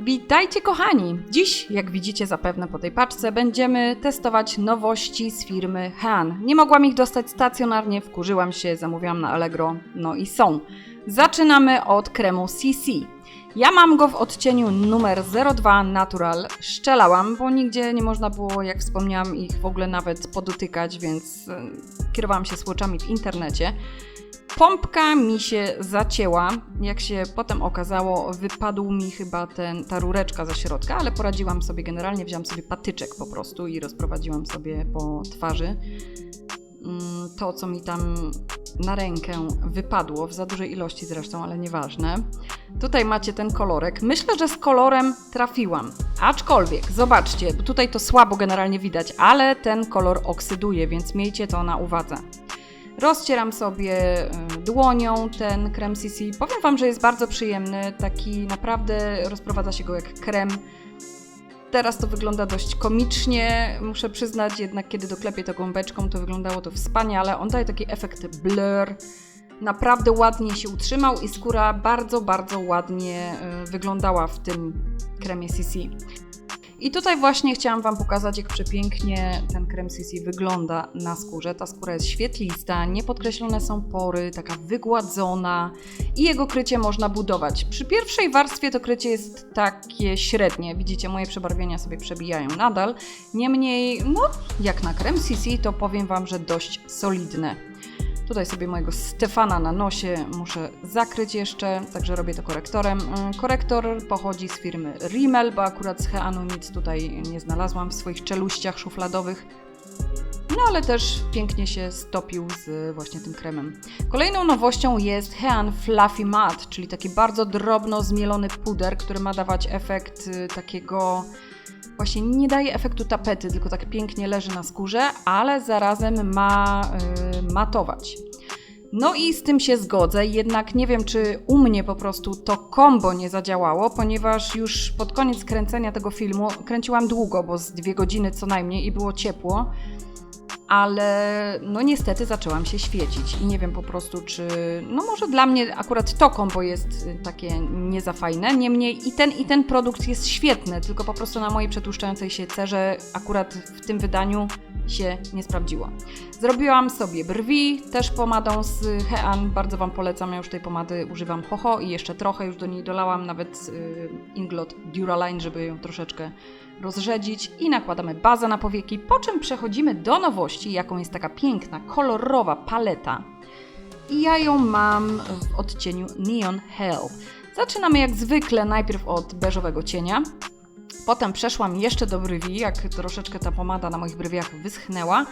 Witajcie kochani! Dziś, jak widzicie zapewne po tej paczce, będziemy testować nowości z firmy Han. Nie mogłam ich dostać stacjonarnie, wkurzyłam się, zamówiłam na Allegro, no i są. Zaczynamy od kremu CC. Ja mam go w odcieniu numer 02 Natural. Szczelałam, bo nigdzie nie można było, jak wspomniałam, ich w ogóle nawet podotykać, więc e, kierowałam się słoczami w internecie. Pompka mi się zacięła. Jak się potem okazało, wypadł mi chyba ten, ta rureczka ze środka, ale poradziłam sobie generalnie. Wziąłam sobie patyczek po prostu i rozprowadziłam sobie po twarzy mm, to, co mi tam na rękę wypadło, w za dużej ilości zresztą, ale nieważne. Tutaj macie ten kolorek. Myślę, że z kolorem trafiłam. Aczkolwiek, zobaczcie, bo tutaj to słabo generalnie widać, ale ten kolor oksyduje, więc miejcie to na uwadze. Rozcieram sobie y, dłonią ten krem CC. Powiem Wam, że jest bardzo przyjemny. Taki naprawdę rozprowadza się go jak krem. Teraz to wygląda dość komicznie, muszę przyznać, jednak kiedy doklepię to gąbeczką, to wyglądało to wspaniale. On daje taki efekt blur. Naprawdę ładnie się utrzymał i skóra bardzo, bardzo ładnie y, wyglądała w tym kremie CC. I tutaj właśnie chciałam Wam pokazać, jak przepięknie ten krem CC wygląda na skórze. Ta skóra jest świetlista, niepodkreślone są pory, taka wygładzona i jego krycie można budować. Przy pierwszej warstwie to krycie jest takie średnie. Widzicie, moje przebarwienia sobie przebijają nadal. Niemniej, no, jak na krem CC, to powiem Wam, że dość solidne. Tutaj sobie mojego Stefana na nosie muszę zakryć jeszcze, także robię to korektorem. Mm, Korektor pochodzi z firmy Rimmel, bo akurat z Heanu nic tutaj nie znalazłam w swoich czeluściach szufladowych. No ale też pięknie się stopił z właśnie tym kremem. Kolejną nowością jest Hean Fluffy Matte, czyli taki bardzo drobno zmielony puder, który ma dawać efekt y, takiego właśnie nie daje efektu tapety, tylko tak pięknie leży na skórze, ale zarazem ma y, matować. No i z tym się zgodzę, jednak nie wiem, czy u mnie po prostu to kombo nie zadziałało, ponieważ już pod koniec kręcenia tego filmu kręciłam długo, bo z dwie godziny co najmniej i było ciepło ale no niestety zaczęłam się świecić i nie wiem po prostu, czy no może dla mnie akurat to kombo jest y, takie nie za fajne, niemniej i ten i ten produkt jest świetny, tylko po prostu na mojej przetłuszczającej się cerze akurat w tym wydaniu się nie sprawdziło. Zrobiłam sobie brwi, też pomadą z Hean, bardzo Wam polecam, ja już tej pomady używam hoho i jeszcze trochę już do niej dolałam, nawet y, Inglot Duraline, żeby ją troszeczkę rozrzedzić i nakładamy bazę na powieki, po czym przechodzimy do nowości, jaką jest taka piękna, kolorowa paleta. I ja ją mam w odcieniu Neon Hell. Zaczynamy jak zwykle najpierw od beżowego cienia. Potem przeszłam jeszcze do brwi, jak troszeczkę ta pomada na moich brwiach wyschnęła,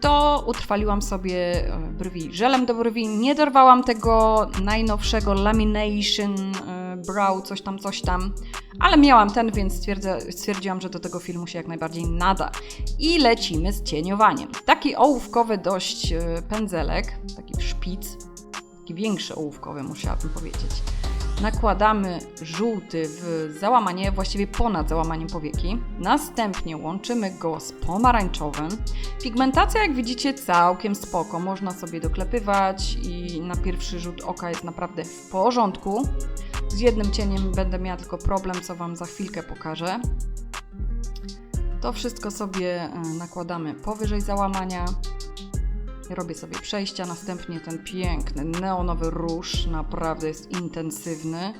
to utrwaliłam sobie e, brwi żelem do brwi. Nie dorwałam tego najnowszego Lamination e, Brow, coś tam, coś tam, ale miałam ten, więc stwierdziłam, że do tego filmu się jak najbardziej nada. I lecimy z cieniowaniem. Taki ołówkowy dość e, pędzelek, taki szpic, taki większy ołówkowy musiałabym powiedzieć nakładamy żółty w załamanie, właściwie ponad załamaniem powieki. Następnie łączymy go z pomarańczowym. Pigmentacja, jak widzicie, całkiem spoko. Można sobie doklepywać i na pierwszy rzut oka jest naprawdę w porządku. Z jednym cieniem będę miała tylko problem, co Wam za chwilkę pokażę. To wszystko sobie e, nakładamy powyżej załamania. Robię sobie przejścia, następnie ten piękny neonowy róż, naprawdę jest intensywny.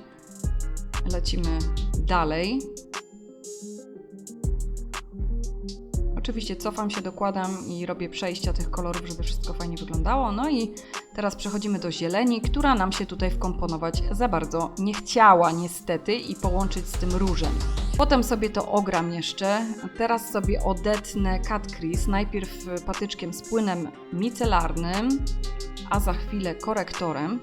Lecimy dalej. Oczywiście cofam się, dokładam i robię przejścia tych kolorów, żeby wszystko fajnie wyglądało. No i teraz przechodzimy do zieleni, która nam się tutaj wkomponować za bardzo nie chciała niestety i połączyć z tym różem. Potem sobie to ogram jeszcze. Teraz sobie odetnę cut crease. Najpierw patyczkiem z płynem micelarnym, a za chwilę korektorem.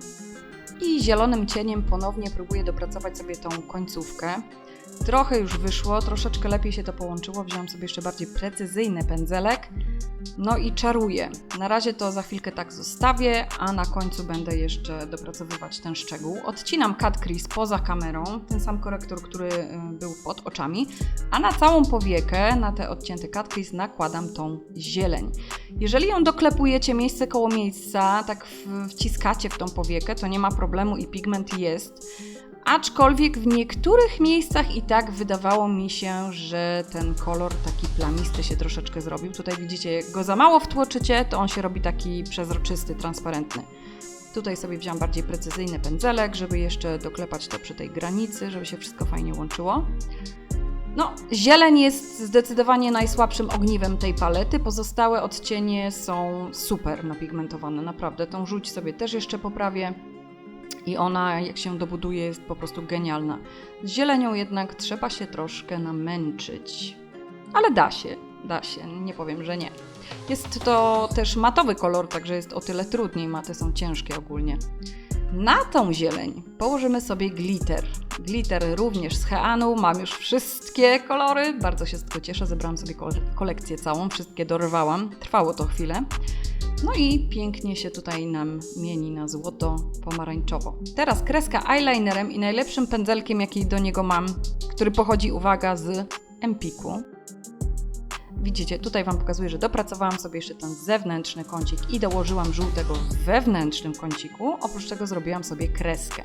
I zielonym cieniem ponownie próbuję dopracować sobie tą końcówkę. Trochę już wyszło, troszeczkę lepiej się to połączyło. Wziąłem sobie jeszcze bardziej precyzyjny pędzelek. No i czaruję. Na razie to za chwilkę tak zostawię, a na końcu będę jeszcze dopracowywać ten szczegół. Odcinam cut crease poza kamerą, ten sam korektor, który y, był pod oczami, a na całą powiekę, na te odcięte cut crease nakładam tą zieleń. Jeżeli ją doklepujecie miejsce koło miejsca, tak wciskacie w tą powiekę, to nie ma problemu i pigment jest Aczkolwiek w niektórych miejscach i tak wydawało mi się, że ten kolor taki plamisty się troszeczkę zrobił. Tutaj widzicie, jak go za mało wtłoczycie, to on się robi taki przezroczysty, transparentny. Tutaj sobie wziąłam bardziej precyzyjny pędzelek, żeby jeszcze doklepać to przy tej granicy, żeby się wszystko fajnie łączyło. No, zieleń jest zdecydowanie najsłabszym ogniwem tej palety. Pozostałe odcienie są super napigmentowane, naprawdę. Tą żółć sobie też jeszcze poprawię. I ona, jak się dobuduje, jest po prostu genialna. Z zielenią jednak trzeba się troszkę namęczyć. Ale da się, da się, nie powiem, że nie. Jest to też matowy kolor, także jest o tyle trudniej. Maty są ciężkie ogólnie. Na tą zieleń położymy sobie glitter. Glitter również z Heanu, mam już wszystkie kolory, bardzo się z tego cieszę, zebrałam sobie kole- kolekcję całą, wszystkie dorwałam, trwało to chwilę. No i pięknie się tutaj nam mieni na złoto pomarańczowo. Teraz kreska eyelinerem i najlepszym pędzelkiem, jaki do niego mam, który pochodzi, uwaga, z Empiku. Widzicie, tutaj Wam pokazuję, że dopracowałam sobie jeszcze ten zewnętrzny kącik i dołożyłam żółtego w wewnętrznym kąciku. Oprócz tego zrobiłam sobie kreskę.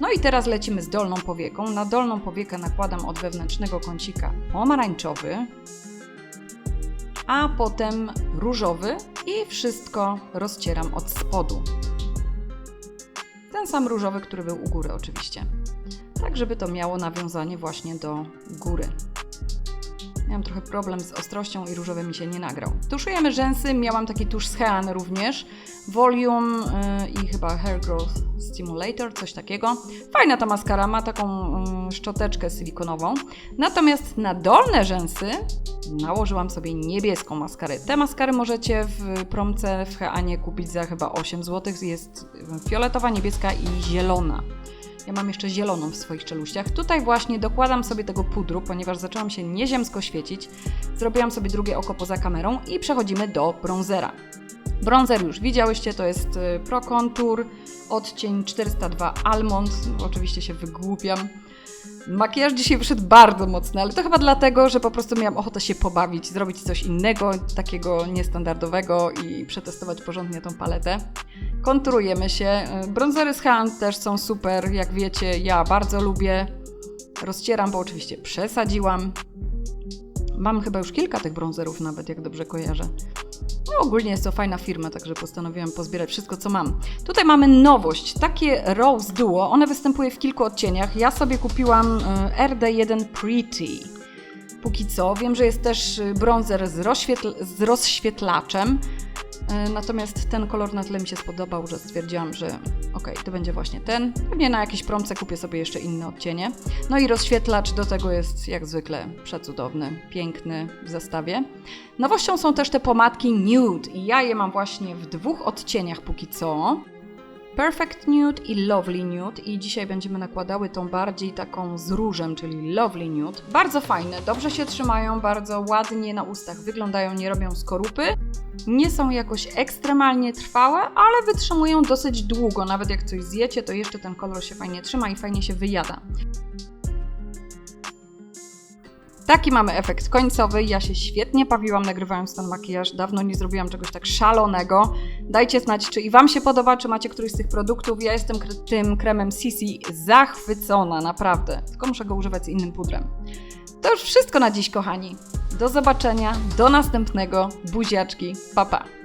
No i teraz lecimy z dolną powieką. Na dolną powiekę nakładam od wewnętrznego kącika pomarańczowy, a potem różowy i wszystko rozcieram od spodu. Ten sam różowy, który był u góry oczywiście. Tak, żeby to miało nawiązanie właśnie do góry. Miałam trochę problem z ostrością i różowy mi się nie nagrał. Tuszujemy rzęsy, miałam taki tusz z Hean również. Volume yy, i chyba Hair Growth Stimulator, coś takiego. Fajna ta maskara, ma taką yy, szczoteczkę silikonową. Natomiast na dolne rzęsy nałożyłam sobie niebieską maskarę. Te maskary możecie w promce w Heanie kupić za chyba 8 zł. Jest fioletowa, niebieska i zielona. Ja mam jeszcze zieloną w swoich czeluściach. Tutaj właśnie dokładam sobie tego pudru, ponieważ zaczęłam się nieziemsko świecić. Zrobiłam sobie drugie oko poza kamerą i przechodzimy do bronzera. Bronzer już widziałyście, to jest y, Pro Contour, odcień 402 Almond. Oczywiście się wygłupiam. Makijaż dzisiaj wyszedł bardzo mocny, ale to chyba dlatego, że po prostu miałam ochotę się pobawić, zrobić coś innego, takiego niestandardowego i przetestować porządnie tą paletę. Konturujemy się. Bronzery z Hand też są super, jak wiecie, ja bardzo lubię. Rozcieram, bo oczywiście przesadziłam. Mam chyba już kilka tych bronzerów nawet, jak dobrze kojarzę. No, ogólnie jest to fajna firma, także postanowiłam pozbierać wszystko, co mam. Tutaj mamy nowość, takie Rose Duo. One występuje w kilku odcieniach. Ja sobie kupiłam y, RD1 Pretty. Póki co. Wiem, że jest też y, bronzer z, rozświetl- z rozświetlaczem. Y, Natomiast ten kolor na tyle mi się spodobał, że stwierdziłam, że okej, to będzie właśnie ten. Pewnie na jakiejś promce kupię sobie jeszcze inne odcienie. No i rozświetlacz do tego jest jak zwykle przecudowny, piękny w zestawie. Nowością są też te pomadki nude i ja je mam właśnie w dwóch odcieniach póki co. Perfect Nude i Lovely Nude i dzisiaj będziemy nakładały tą bardziej taką z różem, czyli Lovely Nude. Bardzo fajne, dobrze się trzymają, bardzo ładnie na ustach wyglądają, nie robią skorupy. Nie są jakoś ekstremalnie trwałe, ale wytrzymują dosyć długo. Nawet jak coś zjecie, to jeszcze ten kolor się fajnie trzyma i fajnie się wyjada. Taki mamy efekt końcowy. Ja się świetnie bawiłam nagrywając ten makijaż. Dawno nie zrobiłam czegoś tak szalonego. Dajcie znać, czy i Wam się podoba, czy macie któryś z tych produktów. Ja jestem tym kremem Sisi zachwycona, naprawdę. Tylko muszę go używać z innym pudrem. To już wszystko na dziś, kochani. Do zobaczenia, do następnego. Buziaczki, pa pa.